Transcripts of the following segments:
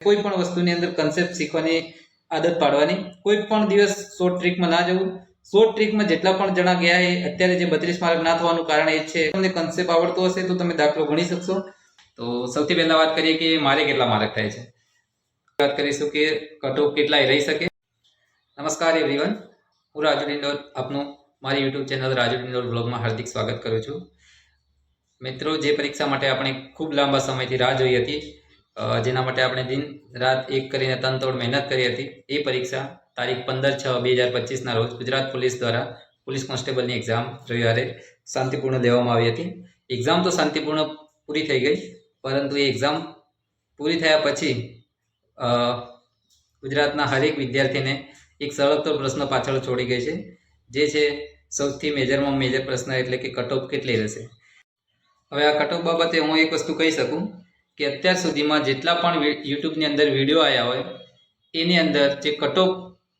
કોઈ પણ વસ્તુની અંદર કન્સેપ્ટ શીખવાની આદત પાડવાની. કોઈ પણ દિવસ શોર્ટ ટ્રીકમાં ના જવું. શોર્ટ ટ્રીકમાં જેટલા પણ જણા ગયા એ અત્યારે જે બત્રીસ માર્ક ના થવાનું કારણ એ છે. તમને કન્સેપ્ટ આવડતો હશે તો તમે દાખલો ગણી શકશો. તો સૌથી પહેલા વાત કરીએ કે મારે કેટલા માર્ક થાય છે. વાત કરીશું કે કટઓફ કેટલાય રહી શકે. નમસ્કાર એવરીવન હું રાજુ ડિંડોર, આપનું મારી યુટ્યુબ ચેનલ રાજુ ડિંડોર બ્લોગમાં હાર્દિક સ્વાગત કરું છું. મિત્રો, જે પરીક્ષા માટે આપણે ખૂબ લાંબા સમયથી રાહ જોઈ હતી જેના માટે આપણે દિન રાત એક કરીને તનતોડ મહેનત કરી હતી. એ પરીક્ષા તારીખ પંદર છ બે હજાર પચીસના રોજ ગુજરાત પોલીસ દ્વારા પોલીસ કોન્સ્ટેબલની એક્ઝામ રવિવારે શાંતિપૂર્ણ લેવામાં આવી હતી. એક્ઝામ તો શાંતિપૂર્ણ પૂરી થઈ ગઈ, પરંતુ એ એક્ઝામ પૂરી થયા પછી ગુજરાતના હરેક વિદ્યાર્થીને એક સળગતો પ્રશ્ન પાછળ છોડી ગઈ છે, જે છે સૌથી મેજરમાં મેજર પ્રશ્ન એટલે કે કટઓફ કેટલી રહેશે. હવે આ કટઓફ બાબતે હું એક વસ્તુ કહી શકું. કે અત્યાર સુધીમાં જેટલા પણ યુટ્યુબની અંદર વીડિયો આવ્યા હોય, એની અંદર જે કટઓફ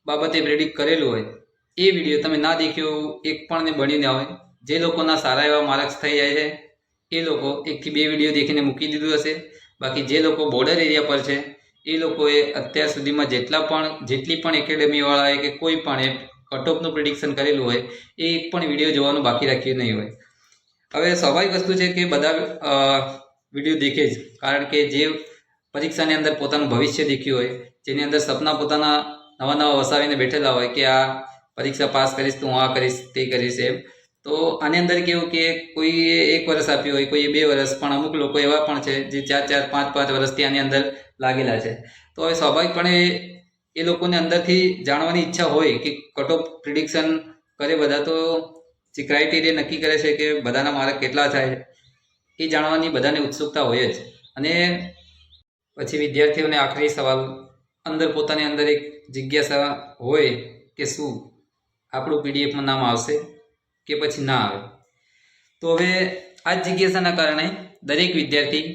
બાબતે પ્રેડિક્ટ કરેલું હોય, એ વીડિયો તમે ના દેખ્યો, એક પણ ને બની ના હોય, જે લોકોના સારા એવા માર્ક્સ થઈ જાય છે, એ લોકો એકથી બે વીડિયો દેખીને મૂકી દીધું હશે. બાકી જે લોકો બોર્ડર એરિયા પર છે, એ લોકોએ અત્યાર સુધીમાં જેટલા પણ, જેટલી પણ એકેડેમીવાળાએ કે કોઈ પણ એ કટઓફનું પ્રિડિક્શન કરેલું હોય, એ એક પણ વીડિયો જોવાનું બાકી રાખ્યું નહીં હોય. હવે સ્વાભાવિક વસ્તુ છે કે બધા વીડિયો દેખે જ. કારણ કે જે પરીક્ષાની અંદર પોતાનું ભવિષ્ય દેખ્યું હોય, જેની અંદર સપના પોતાના નવા નવા વસાવીને બેઠેલા હોય કે આ પરીક્ષા પાસ કરીશ, તો હું આ કરીશ, તે કરીશ એમ. તો આની અંદર કેવું કે કોઈએ એક વર્ષ આપ્યું હોય, કોઈએ બે વર્ષ, પણ અમુક લોકો એવા પણ છે જે ચાર ચાર, પાંચ પાંચ વર્ષથી આની અંદર લાગેલા છે. તો હવે સ્વાભાવિકપણે એ લોકોને અંદરથી જાણવાની ઈચ્છા હોય કે કટ ઓફ પ્રિડિક્શન કરે બધા, તો જે ક્રાઇટેરિયા નક્કી કરે છે કે બધાના માર્ક કેટલા થાય એ જાણવાની બધાને ઉત્સુકતા હોય જ. અને પછી વિદ્યાર્થીઓને આખરી સવાલ, અંદર પોતાની અંદર એક જિજ્ઞાસા હોય કે શું? આપણું પીડીએફમાં નામ આવશે કે પછી ના આવે? તો હવે આ જિજ્ઞાસાના કારણે દરેક વિદ્યાર્થી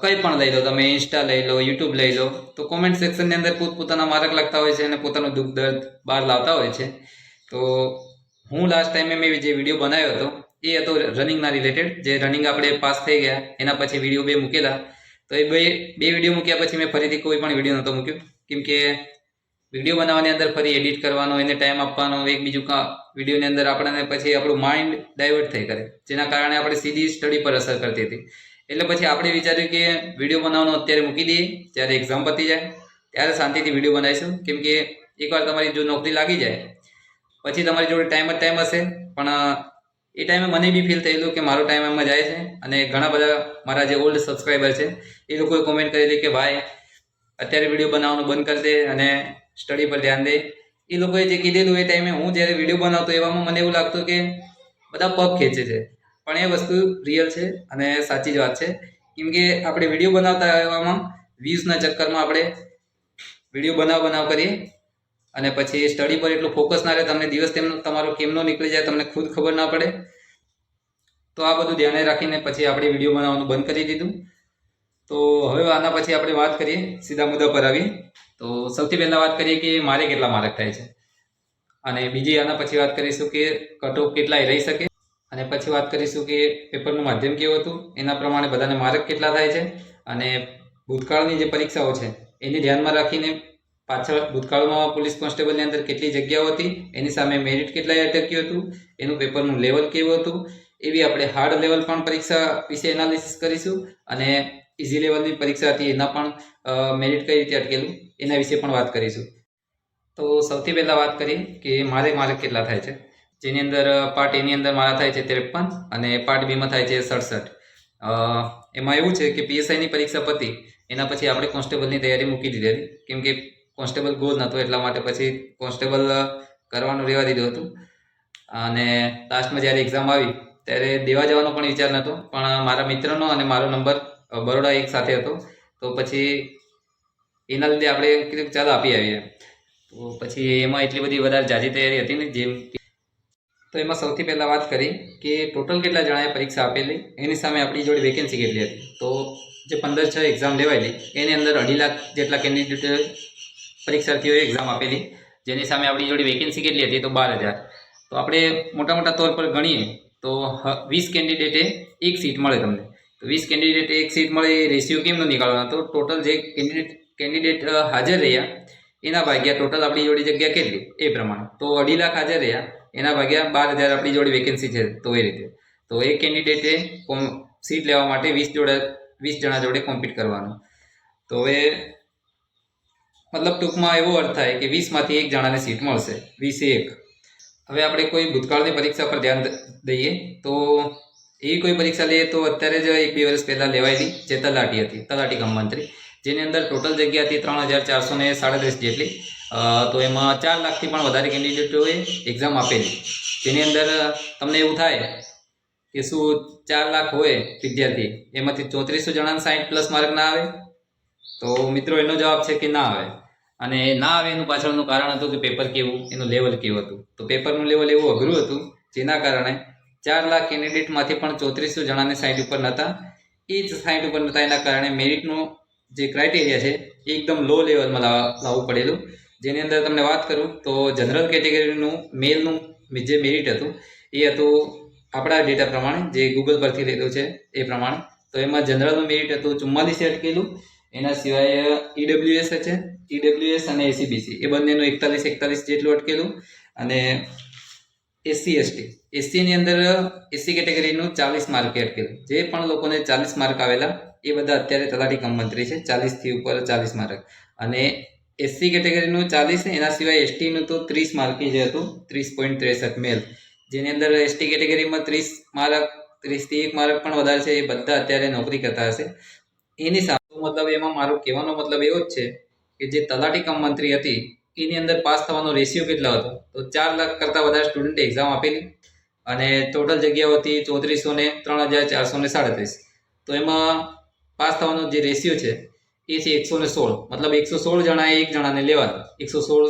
કંઈ પણ લઈ લો, તમે ઇન્સ્ટા લઈ લો, યુટ્યુબ લઈ લો, તો કોમેન્ટ સેક્શનની અંદર પોતપોતાના માર્ક લખતા હોય છે અને પોતાનું દુઃખ દર્દ બહાર લાવતા હોય છે. તો હું લાસ્ટ ટાઈમે મેં જે વીડિયો બનાવ્યો હતો એ હતો રનિંગના રિલેટેડ જે રનિંગ આપણે પાસ થઈ ગયા, એના પછી વીડિયો બે મૂકેલા. તો એ બે બે વીડિયો મૂક્યા પછી મેં ફરીથી કોઈ પણ વીડિયો નહોતો મૂક્યો. કેમ કે વીડિયો બનાવવાની અંદર ફરી એડિટ કરવાનો, એને ટાઈમ આપવાનો, એક બીજું કા વિડીયોની અંદર આપણને પછી આપણું માઇન્ડ ડાયવર્ટ થઈ કરે. જેના કારણે આપણે સીધી સ્ટડી પર અસર કરતી હતી. એટલે પછી આપણે વિચાર્યું કે વીડિયો બનાવવાનો અત્યારે મૂકી દઈએ, જ્યારે એક્ઝામ પતી જાય, ત્યારે શાંતિથી વીડિયો બનાવીશું. કેમ કે એકવાર તમારી જો નોકરી લાગી જાય, પછી તમારી જોડે ટાઈમ જ ટાઈમ હશે. પણ એ ટાઈમે મને બી ફીલ થયેલું કે મારો ટાઈમ એમાં જાય છે અને ઘણા બધા મારા જે ઓલ્ડ સબસ્ક્રાઈબર છે, એ લોકોએ કોમેન્ટ કરેલી કે ભાઈ, અત્યારે વીડિયો બનાવવાનું બંધ કરી દે અને સ્ટડી પર ધ્યાન દે. એ લોકોએ જે કીધેલું એ ટાઈમે હું જ્યારે વીડિયો બનાવતો એવામાં મને એવું લાગતું કે બધા પગ ખેંચે છે. પણ એ વસ્તુ રિયલ છે અને સાચી જ વાત છે. કેમ કે આપણે વીડિયો બનાવતા એવામાં વ્યૂઝના ચક્કરમાં આપણે વીડિયો બનાવ બનાવ કરીએ અને પછી સ્ટડી પર એટલું ફોકસ ના રહે, તમને દિવસ તેમનો, તમારો કેમનો નીકળી જાય તમને ખુદ ખબર ના પડે. તો આ બધું ધ્યાને રાખીને પછી આપણે વીડિયો બનાવવાનું બંધ કરી દીધું. તો હવે આના પછી આપણે વાત કરીએ સીધા મુદ્દા પર આવીએ. તો સૌથી પહેલાં વાત કરીએ કે મારે કેટલા માર્ક થાય છે. અને બીજી આના પછી વાત કરીશું કે કટઓફ કેટલાય રહી શકે. અને પછી વાત કરીશું કે પેપરનું માધ્યમ કેવું હતું, એના પ્રમાણે બધાને માર્ક કેટલા થાય છે. અને ભૂતકાળની જે પરીક્ષાઓ છે, એને ધ્યાનમાં રાખીને પાછળ ભૂતકાળમાં પોલીસ કોન્સ્ટેબલની અંદર કેટલી જગ્યાઓ હતી, એની સામે મેરિટ કેટલાય અટક્યું હતું, એનું પેપરનું લેવલ કેવું હતું, એવી આપણે હાર્ડ લેવલ પણ પરીક્ષા વિશે એનાલિસિસ કરીશું અને ઇઝી લેવલની પરીક્ષા હતી, એના પણ મેરિટ કઈ રીતે અટકેલું, એના વિશે પણ વાત કરીશું. તો સૌથી પહેલાં વાત કરીએ કે મારે માર્ક કેટલા થાય છે? જેની અંદર પાર્ટ એની અંદર મારા થાય છે ત્રેપન અને પાર્ટ બીમાં થાય છે સડસઠ. એમાં એવું છે કે પીએસઆઈની પરીક્ષા પતી, એના પછી આપણે કોન્સ્ટેબલની તૈયારી મૂકી દીધી હતી. કેમ કે કોન્સ્ટેબલ ગોલ નહોતો એટલા માટે પછી કોન્સ્ટેબલ કરવાનું રહેવા દીધું હતું. અને લાસ્ટમાં જ્યારે એક્ઝામ આવી, ત્યારે દેવા જવાનો પણ વિચાર નહોતો પણ મારા મિત્રનો અને મારો નંબર બરોડા એક સાથે હતો. તો પછી એના લીધે આપણે કીધું ચાલો આપી આવીએ. તો પછી એમાં એટલી બધી વધારે જાજી તૈયારી હતી ને, જેમ તો એમાં સૌથી પહેલાં વાત કરી કે ટોટલ કેટલા જણાએ પરીક્ષા આપેલી, એની સામે આપણી જોડે વેકેન્સી કેટલી હતી. તો જે પંદર છ એક્ઝામ લેવાયેલી, એની અંદર અઢી લાખ જેટલા કેન્ડિડેટ પરીક્ષાર્થીઓએ એક્ઝામ આપેલી, જેની સામે આપણી જોડે વેકેન્સી કેટલી હતી તો બાર હજાર. તો આપણે મોટા મોટા તોર પર ગણીએ, તો વીસ કેન્ડિડેટે એક સીટ મળે તમને. તો વીસ કેન્ડિડેટે એક સીટ મળે, એ રેશિયો કેમનો નીકાળવાનો? તો ટોટલ જે કેન્ડિડેટ કેન્ડિડેટ હાજર રહ્યા, એના ભાગ્યા ટોટલ આપણી જોડે જગ્યા કેટલી? એ પ્રમાણે. તો અઢી લાખ હાજર રહ્યા, એના ભાગ્યા બાર હજાર આપણી જોડે વેકેન્સી છે, તો એ રીતે. તો એક કેન્ડિડેટે સીટ લેવા માટે વીસ જોડે, વીસ જણા જોડે કોમ્પીટ કરવાનું. તો હવે મતલબ ટૂંકમાં એવો અર્થ થાય કે વીસમાંથી એક જણાને સીટ મળશે. વીસે એક. હવે આપણે કોઈ ભૂતકાળની પરીક્ષા પર ધ્યાન દઈએ તો એવી કોઈ પરીક્ષા લઈએ તો અત્યારે જ એક બે વર્ષ પહેલાં લેવાયેલી જે તલાટી હતી, તલાટી કમ જેની અંદર ટોટલ જગ્યા હતી ત્રણ હજાર ચારસો ને સાડત્રીસ જેટલી. તો એમાં ચાર લાખથી પણ વધારે કેન્ડિડેટોએ એક્ઝામ આપેલી. જેની અંદર તમને એવું થાય કે શું ચાર લાખ હોય વિદ્યાર્થી, એમાંથી ચોત્રીસો જણાને સાઠ પ્લસ માર્ક ના આવે? તો મિત્રો એનો જવાબ છે કે ના આવે. અને ના આવે એનું પાછળનું કારણ હતું કે પેપર કેવું, એનું લેવલ કેવું હતું. તો પેપરનું લેવલ એવું અઘરું હતું, જેના કારણે ચાર લાખ કેન્ડિડેટમાંથી પણ ચોત્રીસો જણાને સાઈટ ઉપર નહોતા એ જ સાઈટ ઉપર નહોતા એના કારણે મેરિટનું જે ક્રાઇટેરિયા છે, એ એકદમ લો લેવલમાં લાવવું પડેલું. જેની અંદર તમને વાત કરું, તો જનરલ કેટેગરીનું મેલનું જે મેરિટ હતું, એ હતું આપણા ડેટા પ્રમાણે, જે ગૂગલ પરથી લીધું છે, એ પ્રમાણે. તો એમાં જનરલનું મેરિટ હતું ચુમ્માલીસ અટકેલું એના સિવાય ઈડબ્લ્યુએસ છે ઈડબ્લ્યુએસ અને એસીબીસી એ બંનેનું એકતાલીસ એકતાલીસ જેટલું અટકેલું અને એસસી એસટી એસસીની અંદર એસસી કેટેગરીનું ચાલીસ માર્કે અટકેલું. જે પણ લોકોને ચાલીસ માર્ક આવેલા, એ બધા અત્યારે તલાટી કમ છે ચાલીસથી ઉપર ચાલીસ માર્ક. અને એસસી કેટેગરીનું ચાલીસ, એના સિવાય એસટીનું તો ત્રીસ માર્કે જે હતું, ત્રીસ પોઈન્ટ ત્રેસઠ મેલ. જેની અંદર એસટી કેટેગરીમાં ત્રીસ માર્ક ત્રીસથી એક માર્ક પણ વધારે છે, એ બધા અત્યારે નોકરી કરતા હશે. એની સામે મતલબ એમાં મારો કહેવાનો મતલબ એવો જ છે કે જે તલાટી કમ મંત્રી હતી, એની અંદર પાસ થવાનો રેશિયો કેટલો હતો? તો ચાર લાખ કરતાં વધારે સ્ટુડન્ટે એક્ઝામ આપેલી અને ટોટલ જગ્યાઓ હતી ચોત્રીસો ને ત્રણ હજાર ચારસો ને સાડત્રીસ. તો એમાં પાસ થવાનો જે રેશિયો છે, એ છે એકસો ને સોળ. મતલબ એકસો સોળ જણાએ એક જણાને લેવાનું. એકસો સોળ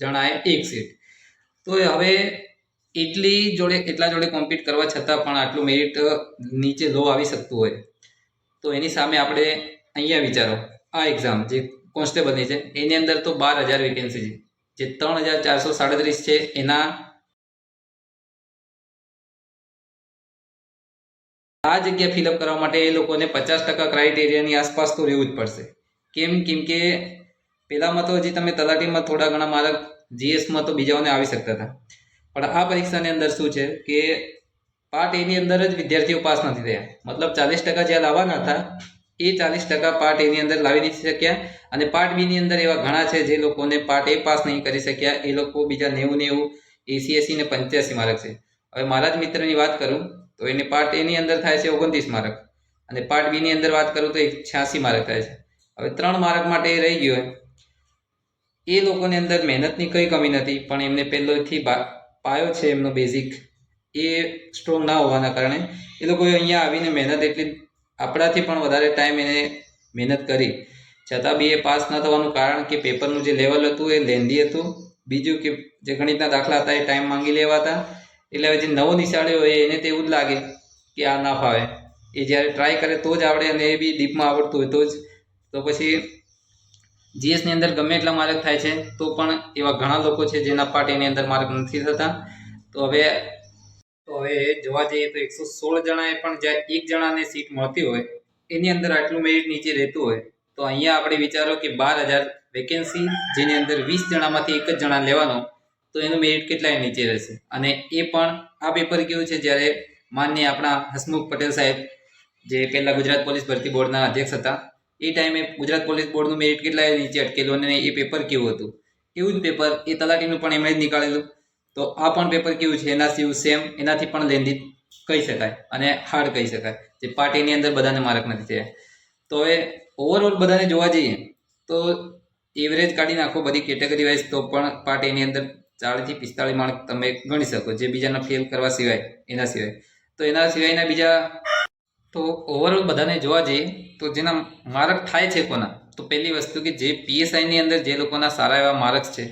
જણાએ એક સીટ તો હવે એટલી જોડે, એટલા જોડે કોમ્પીટ કરવા છતાં પણ આટલું મેરિટ નીચે લો આવી શકતું હોય. તો એની સામે આપણે અહીંયા વિચારો, આ એક્ઝામ જે કોન્સ્ટેબલની છે, એની અંદર તો બાર હજાર વેકેન્સી છે. જે ત્રણ હજાર ચારસો સાડત્રીસ છે, એના આ જગ્યા ફિલઅપ કરવા માટે એ લોકોને પચાસ ટકા ક્રાઇટેરિયાની આસપાસ તો રહેવું જ પડશે. કેમ કેમ કે પેલામાં તો હજી તમે તલાટીમાં થોડા ઘણા માર્ક જીએસમાં તો બીજાઓને આવી શકતા હતા. પણ આ પરીક્ષાની અંદર શું છે કે પાર્ટ એની અંદર જ વિદ્યાર્થીઓ પાસ નથી થયા. મતલબ ચાલીસ ટકા જ્યાં લાવવાના હતા એ ચાલીસ ટકા પાર્ટ એની અંદર લાવી નથી શક્યા. અને પાર્ટ બીની અંદર એવા ઘણા છે જે લોકોને પાર્ટ એ પાસ નહીં કરી શક્યા. એ લોકો બીજા નેવું નેવું, એસી એસી ને પંચ્યાસી માર્ક છે. હવે મારા જ મિત્રની વાત કરું, તો એને પાર્ટ એની અંદર થાય છે ઓગણત્રીસ માર્ક. અને પાર્ટ બીની અંદર વાત કરું તો એક છ્યાસી માર્ક થાય છે. હવે ત્રણ માર્ક માટે એ રહી ગયો એ લોકોની અંદર મહેનતની કંઈ કમી નથી, પણ એમને પહેલોથી પાયો છે એમનો બેઝિક એ સ્ટ્રોંગ ના હોવાના કારણે એ લોકોએ અહીંયા આવીને મહેનત એટલી આપણાથી પણ વધારે ટાઈમ એને મહેનત કરી. છતાં બી એ પાસ ન થવાનું કારણ કે પેપરનું જે લેવલ હતું એ લેન્ધી હતું. બીજું કે જે ગણિતના દાખલા હતા એ ટાઈમ માંગી લેવાતા. એટલે હવે જે નવો નિશાળ્યો હોય એને તો એવું જ લાગે કે આ ના ફાવે. એ જ્યારે ટ્રાય કરે તો જ આવડે અને એ બી ડીપમાં આવડતું હોય તો જ. તો પછી જીએસની અંદર ગમે એટલા માર્ક થાય છે, તો પણ એવા ઘણા લોકો છે જેના પાર્ટીની અંદર માર્ક નથી થતા. તો હવે તો હવે જોવા જઈએ તો એકસો સોળ જણાએ પણ જ્યાં એક જણાને સીટ મળતી હોય, એની અંદર આટલું મેરિટ નીચે રહેતું હોય, તો અહીંયા આપણે વિચારો કે બાર હજાર વેકેન્સી જેની અંદર વીસ જણામાંથી એક જ જણા લેવાનો, તો એનું મેરિટ કેટલાય નીચે રહેશે? અને એ પણ, આ પેપર કેવું છે? જ્યારે માન્ય આપણા હસમુખ પટેલ સાહેબ, જે પહેલાં ગુજરાત પોલીસ ભરતી બોર્ડના અધ્યક્ષ હતા, એ ટાઈમે ગુજરાત પોલીસ બોર્ડનું મેરિટ કેટલાય નીચે અટકેલું અને એ પેપર કેવું હતું? એવું જ પેપર એ તલાટીનું પણ એમણે જ નીકાળેલું. તો આ પણ પેપર કેવું છે? એના સિવ સેમ એનાથી પણ લેન્ધી કહી શકાય અને હાર્ડ કહી શકાય. જે પાર્ટીની અંદર બધાને માર્ક નથી થયા. તો હવે ઓવરઓલ બધાને જોવા જઈએ, તો એવરેજ કાઢી નાખો બધી કેટેગરી વાઇઝ તો પણ પાર્ટીની અંદર ચાળીસથી પિસ્તાળીસ માર્ક તમે ગણી શકો. જે બીજાના ફેલ કરવા સિવાય, એના સિવાય. તો એના સિવાયના બીજા, તો ઓવરઓલ બધાને જોવા જઈએ, તો જેના માર્ક થાય છે કોના, તો પહેલી વસ્તુ કે જે પીએસઆઈની અંદર જે લોકોના સારા એવા માર્ક્સ છે,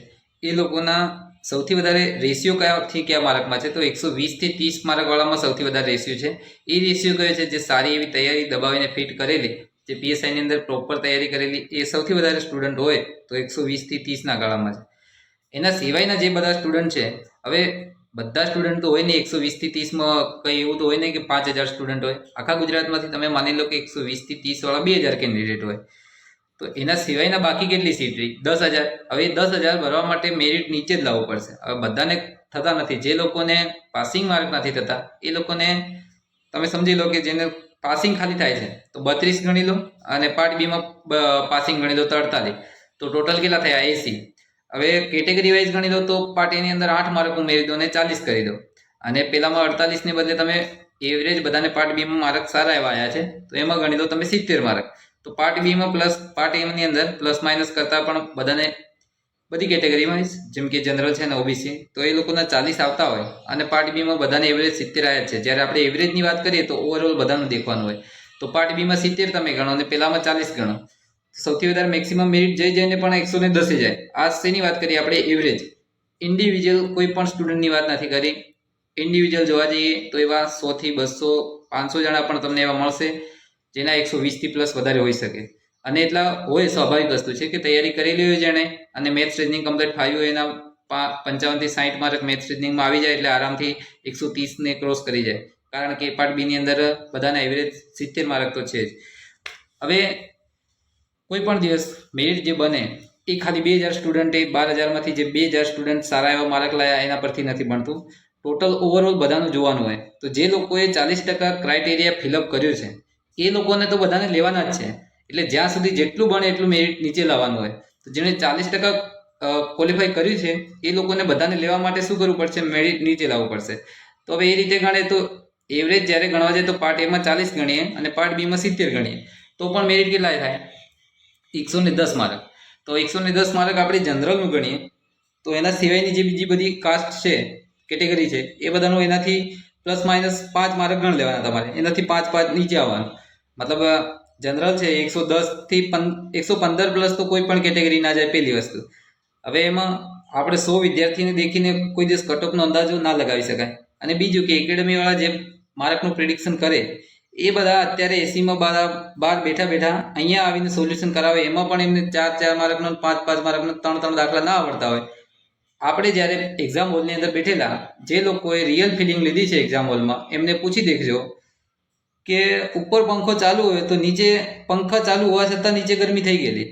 એ લોકોના સૌથી વધારે રેશિયો કયાથી કયા માર્કમાં છે? તો એકસો વીસથી ત્રીસ માર્કવાળામાં સૌથી વધારે રેશિયો છે. એ રેશિયો કયો છે? જે સારી એવી તૈયારી દબાવીને ફિટ કરેલી, જે પીએસઆઈની અંદર પ્રોપર તૈયારી કરેલી, એ સૌથી વધારે સ્ટુડન્ટ હોય તો એકસો વીસથી ત્રીસના ગાળામાં છે. એના સિવાયના જે બધા સ્ટુડન્ટ છે, હવે બધા સ્ટુડન્ટ તો હોય નહીં એકસો વીસથી ત્રીસમાં કંઈ એવું તો હોય નહીં કે પાંચ હજાર સ્ટુડન્ટ હોય. આખા ગુજરાતમાંથી તમે માની લો કે એકસો વીસથી ત્રીસવાળા બે હજાર કેન્ડિડેટ હોય. તો એના સિવાયના બાકી કેટલી સીટ રહી? દસ હજાર. હવે દસ હજાર ભરવા માટે મેરિટ નીચે જ લાવવું પડશે. હવે બધાને થતા નથી. જે લોકોને પાસિંગ માર્ક નથી થતા, એ લોકોને તમે સમજી લો કે જેને પાસિંગ ખાલી થાય છે, તો બત્રીસ ગણી લો અને પાર્ટ બીમાં પાસિંગ ગણી લો તો અડતાલીસ. તો ટોટલ કેટલા થયા? એસી. હવે કેટેગરી વાઇઝ ગણી લો તો પાર્ટ એની અંદર આઠ માર્ક ઉમેરી દો અને ચાલીસ કરી દો. અને પેલામાં અડતાલીસને બદલે તમે એવરેજ બધાને પાર્ટ બીમાં માર્ક સારા એવા આવ્યા છે, તો એમાં ગણી લો તમે સિત્તેર માર્ક તો પાર્ટ બીમાં પ્લસ પાર્ટ એમની અંદર પ્લસ માઇનસ કરતાં પણ બધાને બધી કેટેગરીમાં જેમ કે જનરલ છે ને ઓબીસી તો એ લોકોના ચાલીસ આવતા હોય અને પાર્ટ બીમાં બધાને એવરેજ સિત્તેર આવ્યા છે. જ્યારે આપણે એવરેજની વાત કરીએ તો ઓવરઓલ બધાનું દેખવાનું હોય. તો પાર્ટ બીમાં સિત્તેર તમે ગણો અને પેલામાં ચાલીસ ગણો. સૌથી વધારે મેક્સિમમ મેરિટ જઈ જઈને પણ એકસો ને દસે જાય. આ શેની વાત કરીએ આપણે? એવરેજ ઇન્ડિવિજ્યુઅલ કોઈ પણ સ્ટુડન્ટની વાત નથી કરી. ઇન્ડિવિજ્યુઅલ જોવા જઈએ તો એવા સોથી બસો, પાંચસો જણા પણ તમને એવા મળશે. જેના એકસો વીસથી પ્લસ વધારે હોઈ શકે. અને એટલા હોય સ્વાભાવિક વસ્તુ છે કે તૈયારી કરેલી હોય જેણે અને મેથ્સ રીઝનિંગ કમ્પ્લીટ ફાવ્યું હોય એના પંચાવનથી સાઠ માર્ક મેથ્સ રીઝનિંગમાં આવી જાય એટલે આરામથી એકસો ત્રીસને ક્રોસ કરી જાય. કારણ કે પાર્ટ બીની અંદર બધાના એવરેજ સિત્તેર માર્ક તો છે જ. હવે કોઈ પણ દિવસ મેરિટ જે બને, એ ખાલી બે હજાર સ્ટુડન્ટે બાર હજારમાંથી જે બે હજાર સ્ટુડન્ટ સારા એવા માર્ક લાયા એના પરથી નથી ભણતું. ટોટલ ઓવરઓલ બધાનું જોવાનું હોય, તો જે લોકોએ ચાલીસ ટકા ક્રાઇટેરિયા ફિલઅપ કર્યું છે એ લોકોને તો બધાને લેવાના જ છે. એટલે જ્યાં સુધી જેટલું બને એટલું મેરિટ નીચે લાવવાનું હોય. તો જેણે ચાલીસ ટકા ક્વોલિફાય કર્યું છે, એ લોકોને બધાને લેવા માટે શું કરવું પડશે? મેરિટ નીચે લાવવું પડશે. તો હવે એ રીતે ગણે તો એવરેજ જ્યારે ગણવા જાય તો પાર્ટ એમાં ચાલીસ ગણીએ અને પાર્ટ બીમાં સિત્તેર ગણીએ. તો પણ મેરિટ કેટલા થાય? એકસો ને દસ માર્ક. તો એકસો ને દસ માર્ક આપણે જનરલનું ગણીએ. તો એના સિવાયની જે બીજી બધી કાસ્ટ છે કેટેગરી છે, એ બધાનું એનાથી પ્લસ માઇનસ પાંચ માર્ક ગણ લેવાના તમારે. એનાથી પાંચ પાંચ નીચે આવવાનું. મતલબ જનરલ છે, એકસો દસથી પં એકસો પંદર પ્લસ તો કોઈ પણ કેટેગરી ના જાય પહેલી વસ્તુ. હવે એમાં આપણે સો વિદ્યાર્થીને દેખીને કોઈ દિવસ કટઓફનો અંદાજો ના લગાવી શકાય. અને બીજું કે એકેડમીવાળા જે માર્કનું પ્રિડિક્શન કરે, એ બધા અત્યારે એસીમાં બાર બાર બેઠા બેઠા અહીંયા આવીને સોલ્યુશન કરાવે, એમાં પણ એમને ચાર ચાર માર્કનો, પાંચ પાંચ માર્કનો, ત્રણ ત્રણ દાખલા ના આવડતા હોય. આપણે જ્યારે એક્ઝામ હોલની અંદર બેઠેલા, જે લોકોએ રિયલ ફિલિંગ લીધી છે એક્ઝામ હોલમાં એમને પૂછી દેખજો કે ઉપર પંખો ચાલુ હોય તો નીચે પંખા ચાલુ હોવા છતાં નીચે ગરમી થઈ ગયેલી.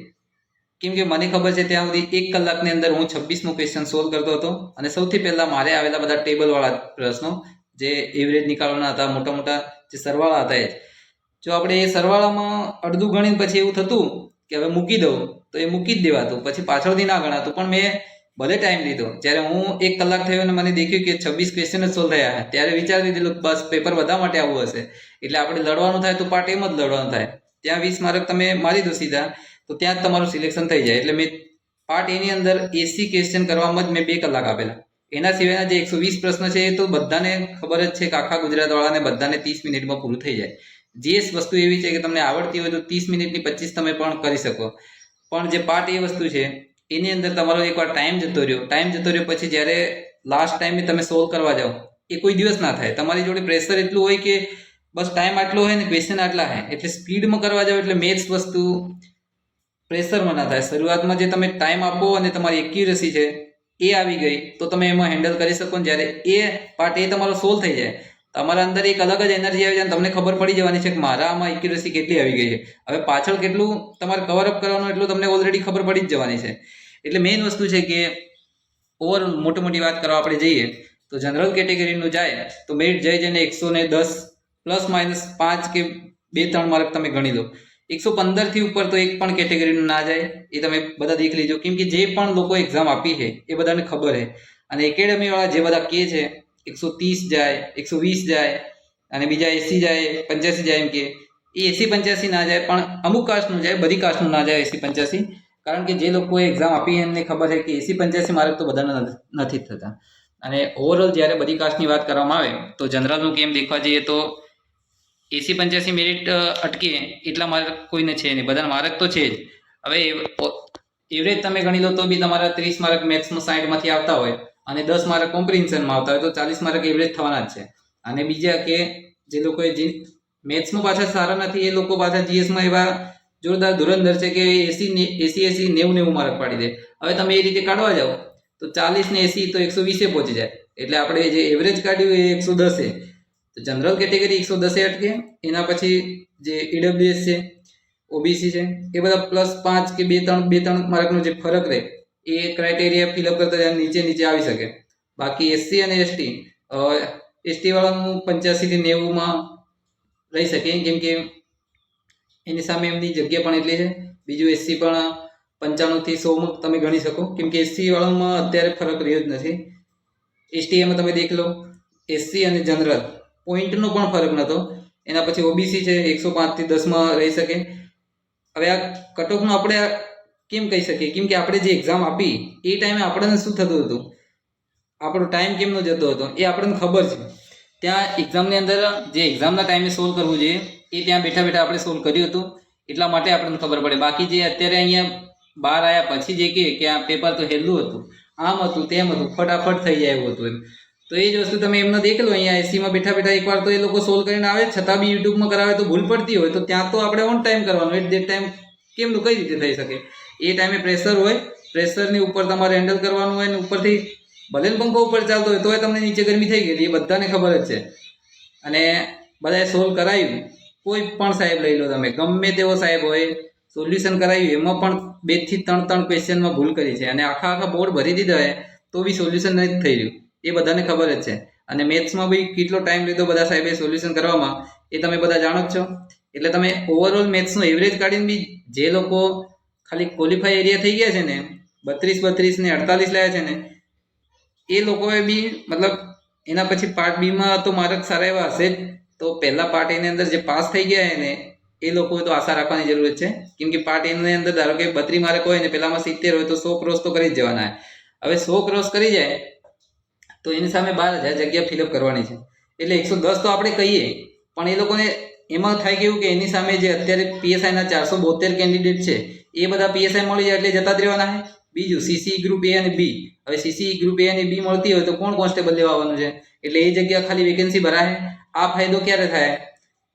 કેમ કે મને ખબર છે ત્યાં સુધી એક કલાકની અંદર હું છવ્વીસમો ક્વેશ્ચન સોલ્વ કરતો હતો અને સૌથી પહેલાં મારે આવેલા બધા ટેબલવાળા પ્રશ્નો, જે એવરેજ નીકાળવાના હતા, મોટા મોટા જે સરવાળા હતા એ જ. આપણે એ સરવાળામાં અડધું ગણીને પછી એવું થતું કે હવે મૂકી દઉં, તો એ મૂકી જ દેવાતું. પછી પાછળથી ના ગણાતું. પણ મેં ભલે ટાઈમ લીધો. જ્યારે હું એક કલાક થયો અને મને દેખ્યું કે છવ્વીસ ક્વેશ્ચન જ સોલ્વ થયા. ત્યારે વિચારી દીધેલું બસ પેપર બધા માટે આવું હશે. એટલે આપણે લડવાનું થાય તો પાર્ટ એમ જ લડવાનું થાય. ત્યાં વીસ માર્ક તમે મારી દો સીધા, તો ત્યાં જ તમારું સિલેક્શન થઈ જાય. એટલે મેં પાર્ટ એની અંદર એસી ક્વેશ્ચન કરવામાં જ મેં બે કલાક આપેલા. એના સિવાયના જે એકસો વીસ પ્રશ્ન છે, એ તો બધાને ખબર જ છે કે આખા ગુજરાતવાળાને બધાને ત્રીસ મિનિટમાં પૂરું થઈ જાય. જીએસ વસ્તુ એવી છે કે તમને આવડતી હોય તો ત્રીસ મિનિટની પચીસ તમે પણ કરી શકો. પણ જે પાર્ટ એ વસ્તુ છે એની અંદર તમારો એકવાર ટાઈમ જતો રહ્યો. ટાઈમ જતો રહ્યો પછી જ્યારે લાસ્ટ ટાઈમે તમે સોલ્વ કરવા જાઓ, એ કોઈ દિવસ ના થાય. તમારી જોડે પ્રેશર એટલું હોય કે બસ ટાઈમ આટલો હોય ને ક્વેશ્ચન આટલા હોય એટલે સ્પીડમાં કરવા જાઓ એટલે મેથ્સ વસ્તુ પ્રેશરમાં ના થાય. શરૂઆતમાં જે તમે ટાઈમ આપો અને તમારી એક્યુરસી છે, એ આવી ગઈ, તો તમે એમાં હેન્ડલ કરી શકો ને જ્યારે એ પાર્ટ એ તમારો સોલ્વ થઈ જાય. તમારા અંદર એક અલગ જ એનર્જી આવી જાય તમને ખબર પડી જવાની છે કે મારા આમાં એક્યુરેસી કેટલી આવી ગઈ છે. હવે પાછળ કેટલું તમારે કવર અપ કરવાનું એટલું તમને ઓલરેડી ખબર પડી જ જવાની છે. એટલે મેઇન વસ્તુ છે કે ઓવર મોટી મોટી વાત કરવા આપણે જઈએ તો જનરલ કેટેગરીનું જાય તો મેરિટ જઈ જઈને એકસો ને દસ પ્લસ માઇનસ પાંચ કે બે ત્રણ માર્ક તમે ગણી લો. એકસો પંદરથી ઉપર તો એક પણ કેટેગરીનું ના જાય. એ તમે બધા દેખ લેજો. કેમ કે જે પણ લોકો એક્ઝામ આપી છે એ બધાને ખબર છે. અને એકેડમીવાળા જે બધા કે છે એકસો ત્રીસ જાય, એકસો વીસ જાય અને બીજા એસી જાય, પંચ્યાસી જાય એમ કે. એ એસી પંચ્યાસી ના જાય પણ અમુક કાસ્ટનું જાય, બધી કાસ્ટનું ના જાય એસી પંચ્યાસી. કારણ કે જે લોકોએ એક્ઝામ આપી એમને ખબર છે કે એસી પંચ્યાસી માર્ક તો બધાના નથી- થતા. અને ઓવરઓલ જ્યારે બધી કાસ્ટની વાત કરવામાં આવે, તો જનરલનું કેમ દેખવા જઈએ તો એસી પંચ્યાસી મેરિટ અટકે એટલા માર્ક કોઈને છે નહીં. બધાના માર્ક તો છે જ. હવે એવરેજ તમે ગણી લો તો બી તમારા ત્રીસ માર્ક મેથ્સમાં સાઠમાંથી આવતા હોય. અને દસ માર્ક કોમ્પ્રિન્શનમાં આવતા હોય તો ચાલીસ માર્ક એવરેજ થવાના જ છે. અને બીજા કે જે લોકોએ જે મેથ્સમાં પાછા સારા નથી, એ લોકો પાછા જીએસમાં એવા જોરદાર ધુરંધર છે કે એસી એસી એસી નેવું નેવું માર્ક પાડી દે. હવે તમે એ રીતે કાઢવા જાઓ, તો ચાલીસ ને એસી તો એકસો વીસે પહોંચી જાય. એટલે આપણે જે એવરેજ કાઢ્યું એ એકસો દસે. તો જનરલ કેટેગરી એકસો દસે અટકે, એના પછી જે ઈડબ્લ્યુએસ છે ઓબીસી છે, એ બધા પ્લસ પાંચ કે બે, ત્રણ બે, ત્રણ માર્કનો જે ફરક રહે એ ક્રાઇટેરિયા ફિલઅપ કરતા જાય નીચે નીચે આવી શકે. બાકી એસસી અને એસટી એસટી વાળાનું પંચ્યાસીથી નેવુંમાં રહી શકે, કેમ કે એની સામે એમની જગ્યા પણ એટલી છે. બીજું એસસી પણ પંચાણુંથી સોમાં તમે ગણી શકો, કેમ કે એસસી વાળામાં અત્યારે ફરક રહ્યો જ નથી. એસટી એમાં તમે દેખ લો એસસી અને જનરલ પોઈન્ટનો પણ ફરક નહોતો એના પછી ઓબીસી છે, એકસો પાંચથી દસમાં રહી શકે. હવે આ કટોકમાં આપણે કેમ કહી શકીએ? કેમ કે આપણે જે એક્ઝામ આપી, એ ટાઈમે આપણને શું થતું હતું? આપણો ટાઈમ કેમનો જતો હતો? એ આપણને ખબર છે. ત્યાં એક્ઝામની અંદર, જે એક્ઝામના ટાઈમે સોલ્વ કરવું જોઈએ, એ ત્યાં બેઠા બેઠા આપણે સોલ્વ કર્યું હતું. એટલા માટે આપણને ખબર પડે. બાકી જે અત્યારે અહીંયા બહાર આવ્યા પછી જે કહે કે આ પેપર તો હેલું હતું. આમ હતું, તેમ હતું. ફટાફટ થઈ જાય એવું હતું એમ. તો એ જ વસ્તુ તમે એમને દેખ લો. અહીંયા એસીમાં બેઠા બેઠા એકવાર તો એ લોકો સોલ્વ કરીને આવે. છતાં બી યુટ્યુબમાં કરાવે તો ભૂલ પડતી હોય. તો ત્યાં તો આપણે ઓન ટાઈમ કરવાનું. એટ દેટ ટાઈમ કેમનું, કઈ રીતે થઈ શકે? એ ટાઈમે પ્રેશર હોય પ્રેશરની ઉપર તમારે હેન્ડલ કરવાનું હોય ને ઉપરથી ભલે પંખો ઉપર ચાલતો હોય, તોય તમને નીચે ગરમી થઈ ગયેલી એ બધાને ખબર જ છે. અને બધાએ સોલ્વ કરાયું. કોઈ પણ સાહેબ લઈ લો તમે, ગમે તેવો સાહેબ હોય સોલ્યુશન કરાવ્યું એમાં પણ બેથી ત્રણ ત્રણ ક્વેશ્ચનમાં ભૂલ કરી છે. અને આખા આખા બોર્ડ ભરી દીધા હોય તો બી સોલ્યુશન નથી થઈ રહ્યું. એ બધાને ખબર જ છે. અને મેથ્સમાં બી કેટલો ટાઈમ લીધો બધા સાહેબે સોલ્યુશન કરવામાં, એ તમે બધા જાણો જ છો. એટલે તમે ઓવરઓલ મેથ્સનો એવરેજ કાઢીને બી જે લોકો ખાલી ક્વોલિફાઈ એરિયા થઈ ગયા છે ને, બત્રીસ બત્રીસ ને અડતાલીસ લાયા છે ને, એ લોકોએ બી મતલબ એના પછી પાર્ટ બીમાં તો માર્ક સારા એવા હશે જ. તો પહેલા પાર્ટ એની અંદર જે પાસ થઈ ગયા એને, એ લોકોએ તો આશા રાખવાની જરૂર છે. કેમ કે પાર્ટ એની અંદર ધારો કે બત્રી માર્ક હોય ને, પહેલામાં સિત્તેર હોય તો સો ક્રોસ તો કરી જ જવાના. હવે સો ક્રોસ કરી જાય, તો એની સામે બાર હજાર જગ્યા ફિલઅપ કરવાની છે. એટલે એકસો દસ તો આપણે કહીએ, પણ એ લોકોને એમાં થાય કેવું કે એની સામે જે અત્યારે પીએસઆઈના ચારસો બોતેર કેન્ડિડેટ છે એ બધા પીએસઆઈ મળી જાય એટલે જતા જ રહેવાના છે. બીજું સીસી ગ્રુપ એ અને બી હવે સીસી ગ્રુપ એ અને બી મળતી હોય તો કોણ કોન્સ્ટેબલ લેવા આવવાનું છે? એટલે એ જગ્યા ખાલી વેકેન્સી ભરાય. આ ફાયદો ક્યારે થાય?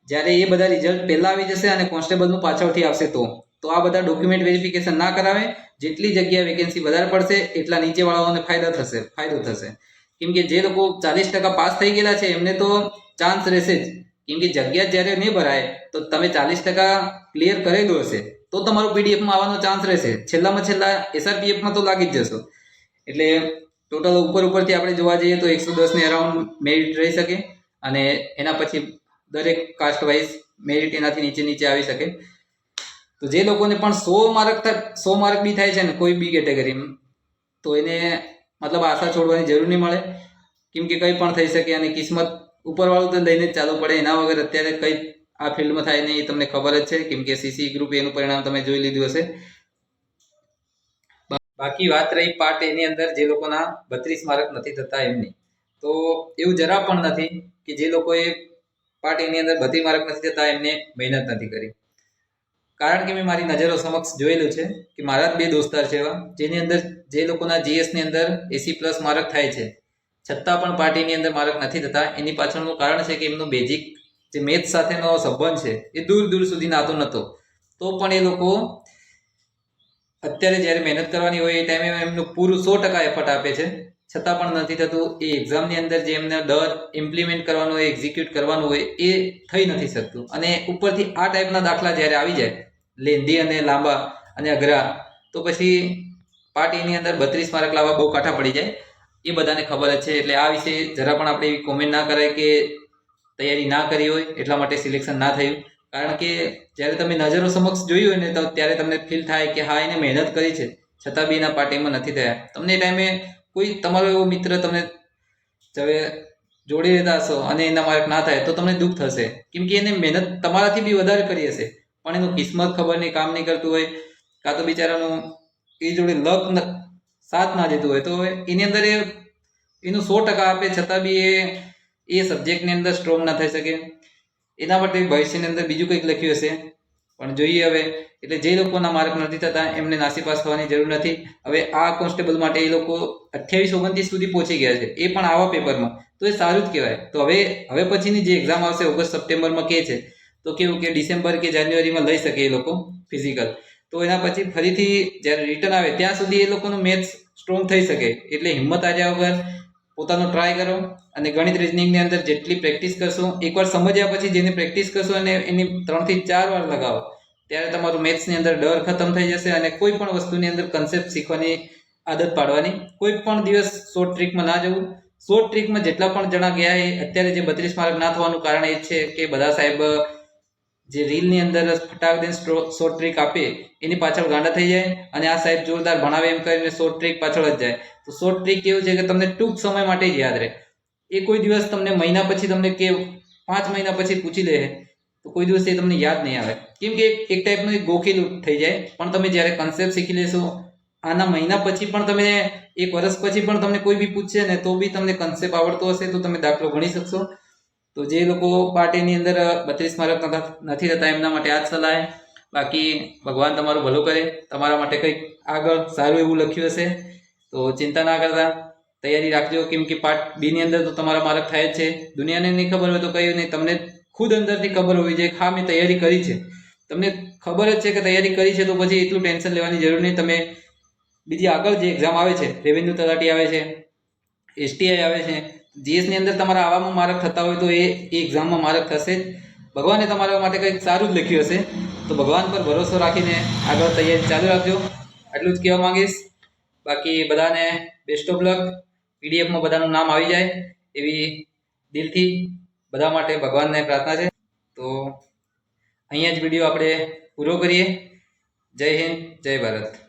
જ્યારે એ બધા રિઝલ્ટ પહેલા આવી જશે અને કોન્સ્ટેબલનું પાછળથી આવશે તો. તો આ બધા ડોક્યુમેન્ટ વેરિફિકેશન ના કરાવે. જેટલી જગ્યા વેકેન્સી વધારે પડશે, એટલા નીચેવાળાઓને ફાયદા થશે. ફાયદો થશે. કેમ કે જે લોકો ચાલીસ ટકા પાસ થઈ ગયેલા છે, એમને તો ચાન્સ રહેશે જ. કેમ કે જગ્યા જ્યારે નહીં ભરાય, તો તમે ચાલીસ ટકા ક્લિયર કરેલું હશે. તો તમારું પીડીએફમાં આવવાનો ચાન્સ રહેશે. છેલ્લામાં છેલ્લા એસઆરપીએફમાં તો લાગી જ જશો. એટલે ટોટલ ઉપર ઉપરથી આપણે જોવા જઈએ તો એકસો દસની અરાઉન્ડ મેરિટ રહી શકે અને એના પછી દરેક કાસ્ટ વાઇઝ મેરિટ એનાથી નીચે નીચે આવી શકે. તો જે લોકોને પણ સો માર્ક સો માર્ક બી થાય છે ને કોઈ બી કેટેગરીમાં તો એને મતલબ આશા છોડવાની જરૂર નહીં મળે. કેમ કે કંઈ પણ થઈ શકે અને કિસ્મત ઉપરવાળું તો લઈને જ ચાલુ પડે. એના વગર અત્યારે કંઈ આ ફિલ્ડમાં થાય નહીં એ તમને ખબર જ છે, કેમ કે સીસી ગ્રુપ એનું પરિણામ તમે જોઈ લીધું હશે. બાકી વાત રહી પાર્ટ એની અંદર, જે લોકોના બત્રીસ માર્ક નથી થતા એમની. તો એવું જરા પણ નથી કે જે લોકોએ પાર્ટ એની અંદર બત્રીસ માર્ક નથી થતા, એમને મહેનત નથી કરી. કારણ કે મેં મારી નજરો સમક્ષ જોયેલું છે કે મારા જ બે દોસ્તાર છે એવા, જેની અંદર જે લોકોના જીએસની અંદર એસી પ્લસ માર્ક થાય છે. છતાં પણ પાર્ટીની અંદર માર્ક નથી થતા. એની પાછળનું કારણ છે કે એમનું બેઝિક જે મેથ સાથેનો સંબંધ છે, એ દૂર દૂર સુધી નાતો નહોતો તો પણ એ લોકો અત્યારે જ્યારે મહેનત કરવાની હોય એ ટાઈમે એમનું પૂરું સો ટકા એફર્ટ આપે છે. છતાં પણ નથી થતું, એ એક્ઝામની અંદર જે એમને ડર ઇમ્પ્લિમેન્ટ કરવાનું હોય એક્ઝિક્યુટ કરવાનું હોય, એ થઈ નથી શકતું. અને ઉપરથી આ ટાઈપના દાખલા જ્યારે આવી જાય લેન્ધી અને લાંબા અને અઘરા, તો પછી પાર્ટીની અંદર બત્રીસ માર્ક લાવવા બહુ કાઠા પડી જાય. એ બધાને ખબર જ છે, એટલે આ વિશે જરા પણ આપણે એવી કોમેન્ટ ના કરાય કે તૈયારી ના કરી હોય, એટલા માટે સિલેક્શન ના થયું. કારણ કે જ્યારે તમે નજરો સમક્ષ જોયું હોય ને, તો ત્યારે તમને ફીલ થાય કે હા, એને મહેનત કરી છે. છતાં બી એના પાર્ટીમાં નથી થયા. તમને એ ટાઈમે કોઈ તમારો એવો મિત્ર તમને હવે જોડી રહેતા હશો અને એના માર્ક ના થાય, તો તમને દુઃખ થશે. કેમ કે એને મહેનત તમારાથી બી વધારે કરી હશે. પણ એનું કિસ્મત ખબર નહીં, કામ નહીં કરતું હોય, કાં તો બિચારાનું એ જોડે લક સાથ ના દેતું હોય, તો એની અંદર એ એનું સો ટકા આપે, છતાં બી એ એ સબ્જેક્ટની અંદર સ્ટ્રોંગ ના થઈ શકે. એના માટે ભવિષ્યની અંદર બીજું કંઈક લખ્યું હશે. પણ જોઈએ હવે, એટલે જે લોકોના માર્ક નથી થતા, એમને નાસી પાસ થવાની જરૂર નથી. હવે આ કોન્સ્ટેબલ માટે એ લોકો અઠ્યાવીસ, ઓગણત્રીસ સુધી પહોંચી ગયા છે. એ પણ આવા પેપરમાં તો એ સારું જ કહેવાય. તો હવે હવે પછીની જે એક્ઝામ આવશે, ઓગસ્ટ, સપ્ટેમ્બરમાં કે છે, તો કેવું કે ડિસેમ્બર કે જાન્યુઆરીમાં લઈ શકે એ લોકો ફિઝિકલ તો એના પછી ફરીથી જ્યારે રિટર્ન આવે, ત્યાં સુધી એ લોકોનું મેથ્સ સ્ટ્રોંગ થઈ શકે. એટલે હિંમત આવ્યા વગર પોતાનો ટ્રાય કરો અને ગણિત રિઝનિંગની અંદર જેટલી પ્રેક્ટિસ કરશો, એકવાર સમજ્યા પછી જેની પ્રેક્ટિસ કરશો અને એની ત્રણથી ચાર વાર લગાવો. ત્યારે તમારું મેથ્સની અંદર ડર ખતમ થઈ જશે અને કોઈ પણ વસ્તુની અંદર કન્સેપ્ટ શીખવાની આદત પાડવાની. કોઈ પણ દિવસ શોર્ટ ટ્રીકમાં ના જવું. શોર્ટ ટ્રીકમાં જેટલા પણ જણા ગયા એ અત્યારે જે બત્રીસ માર્ક ના થવાનું કારણ એ છે કે બધા સાહેબ જે રીલની અંદર ફટાક દઈને શોર્ટ ટ્રીક આપે, એની પાછળ ગાંડા થઈ જાય અને આ સાહેબ જોરદાર ભણાવે એમ કરીને શોર્ટ ટ્રીક પાછળ જ જાય. તો શોર્ટ ટ્રીક કેવું છે કે તમને ટૂંક સમય માટે જ યાદ રહે. એ કોઈ દિવસ તમને મહિના પછી તમને કે પાંચ મહિના પછી પૂછી લે તો કોઈ દિવસ એ તમને યાદ નહીં આવે. કેમ કે એક ટાઈપનું એક ગોખેલું થઈ જાય, પણ તમે જ્યારે કન્સેપ્ટ શીખી લેશો, આના મહિના પછી પણ તમે એક વર્ષ પછી પણ તમને કોઈ બી પૂછશે ને તો બી તમને કન્સેપ્ટ આવડતો હશે, તો તમે દાખલો ગણી શકશો. તો જે લોકો પાર્ટીની અંદર બત્રીસ માર્ક નથી થતા, એમના માટે આ જ સલાહ બાકી ભગવાન તમારું ભલું કરે. તમારા માટે કંઈક આગળ સારું એવું લખ્યું હશે, તો ચિંતા ના કરતા. તૈયારી રાખજો. કેમ કે પાર્ટ બીની અંદર તો તમારા માર્ક થાય જ છે. દુનિયાને નહીં ખબર હોય તો કહ્યું નહીં. તમને ખુદ અંદરથી ખબર હોવી જોઈએ હા, મેં તૈયારી કરી છે. તમને ખબર જ છે કે તૈયારી કરી છે તો પછી એટલું ટેન્શન લેવાની જરૂર નહીં. તમે બીજી આગળ જે એક્ઝામ આવે છે રેવન્યુ તલાટી આવે છે, એસટીઆઈ આવે છે GS ની અંદર તમારા આવામાં માર્ક થતા હોય તો એ એક્ઝામમાં માર્ક થશે. ભગવાને તમારા માટે કંઈક સારું જ લખ્યું હશે. તો ભગવાન પર ભરોસો રાખીને આગળ તૈયારી ચાલુ રાખજો. આટલું જ કહેવા માંગીશ. બાકી બધાને બેસ્ટ ઓફ લક પીડીએફમાં બધાનું નામ આવી જાય એવી દિલથી બધા માટે ભગવાનને પ્રાર્થના છે. તો અહીંયા જ વીડિયો આપણે પૂરો કરીએ. જય હિન્દ, જય ભારત.